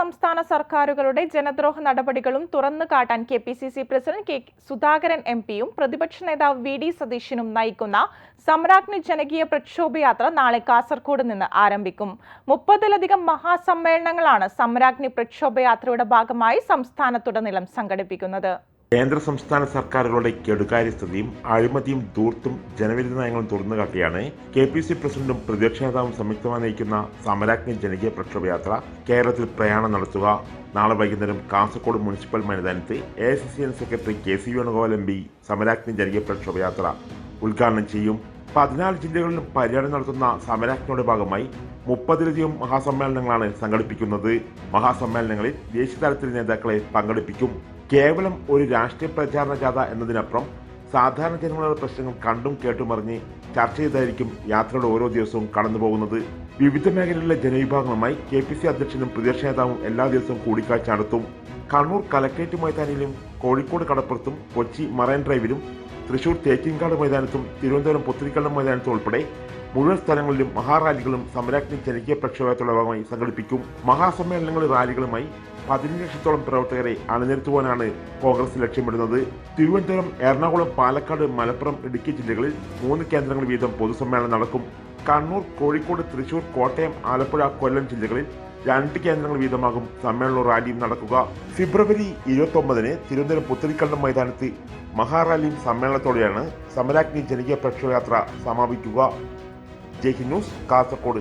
സംസ്ഥാന സർക്കാരുകളുടെ ജനദ്രോഹ നടപടികളും തുറന്നു കാട്ടാൻ K P C C president K Sudhakaran M പിയും പ്രതിപക്ഷ നേതാവ് വി ഡി സതീശനും നയിക്കുന്ന സമ്രാജ്ഞി ജനകീയ പ്രക്ഷോഭയാത്ര നാളെ കാസർഗോഡ് നിന്ന് ആരംഭിക്കും. മുപ്പതിലധികം മഹാസമ്മേളനങ്ങളാണ് സമ്രാജ്ഞി പ്രക്ഷോഭയാത്രയുടെ ഭാഗമായി സംസ്ഥാനത്തുടനീളം സംഘടിപ്പിക്കുന്നത്. കേന്ദ്ര സംസ്ഥാന സർക്കാരുകളുടെ കെടുകാര്യസ്ഥതയും അഴിമതിയും ധൂർത്തും ജനവിരുദ്ധ നയങ്ങളും തുറന്നു കാട്ടിയാണ് കെ പി സി പ്രസിഡന്റും പ്രതിപക്ഷ നേതാവും സംയുക്തമായി നയിക്കുന്ന സമരാജ്ഞി ജനകീയ പ്രക്ഷോഭ യാത്ര കേരളത്തിൽ പ്രയാണം നടത്തുക. നാളെ വൈകുന്നേരം കാസർഗോഡ് മുനിസിപ്പൽ മൈതാനത്ത് A I C C N secretary K C Venugopal M P Samaragni ജനകീയ പ്രക്ഷോഭ യാത്ര ഉദ്ഘാടനം ചെയ്യും. പതിനാല് ജില്ലകളിലും പര്യടനം നടത്തുന്ന സമരാജ്ഞയുടെ ഭാഗമായി മുപ്പതിലധികം മഹാസമ്മേളനങ്ങളാണ് സംഘടിപ്പിക്കുന്നത്. മഹാസമ്മേളനങ്ങളിൽ ദേശീയ തലത്തിൽ നേതാക്കളെ പങ്കെടുപ്പിക്കും. കേവലം ഒരു രാഷ്ട്രീയ പ്രചാരണ ജാഥ എന്നതിനപ്പുറം സാധാരണ ജനങ്ങളുടെ പ്രശ്നങ്ങൾ കണ്ടും കേട്ടുമറിഞ്ഞ് ചർച്ച ചെയ്തായിരിക്കും യാത്രയുടെ ഓരോ ദിവസവും കടന്നു പോകുന്നത് വിവിധ മേഖലകളിലെ ജനവിഭാഗങ്ങളുമായി കെ പി സി അധ്യക്ഷനും പ്രതിപക്ഷ നേതാവും എല്ലാ ദിവസവും കൂടിക്കാഴ്ച നടത്തും. കണ്ണൂർ കലക്ട്രേറ്റ് മൈതാനിയിലും കോഴിക്കോട് കടപ്പുറത്തും കൊച്ചി മറൈൻ ഡ്രൈവിലും തൃശൂർ തേക്കിൻകാട് മൈതാനത്തും തിരുവനന്തപുരം പുത്തരിക്കണ്ടം മൈതാനത്തും ഉൾപ്പെടെ മുഴുവൻ സ്ഥലങ്ങളിലും മഹാറാലികളും സമരാജ്ഞി ജനകീയ പ്രക്ഷോഭത്തിലുള്ള ഭാഗമായി സംഘടിപ്പിക്കും. മഹാസമ്മേളനങ്ങളും റാലികളുമായി പതിനഞ്ച് ലക്ഷത്തോളം പ്രവർത്തകരെ അണിനിരത്തുവാനാണ് കോൺഗ്രസ് ലക്ഷ്യമിടുന്നത്. തിരുവനന്തപുരം എറണാകുളം പാലക്കാട് മലപ്പുറം ഇടുക്കി ജില്ലകളിൽ മൂന്ന് കേന്ദ്രങ്ങൾ വീതം പൊതുസമ്മേളനം നടക്കും. കണ്ണൂർ കോഴിക്കോട് തൃശൂർ കോട്ടയം ആലപ്പുഴ കൊല്ലം ജില്ലകളിൽ രണ്ട് കേന്ദ്രങ്ങൾ വീതമാകും സമ്മേളനവും റാലിയും നടക്കുക. ഫെബ്രുവരി ഇരുപത്തി ഒമ്പതിന് തിരുവനന്തപുരം പുത്തരിക്കണ്ടം മൈതാനത്ത് മഹാറാലിയും സമ്മേളനത്തോടെയാണ് സമരാഗ്നി ജനകീയ പ്രക്ഷോഭയാത്ര സമാപിക്കുക. ജയ് ഹിന്ദ് ന്യൂസ് കാസർഗോഡ്.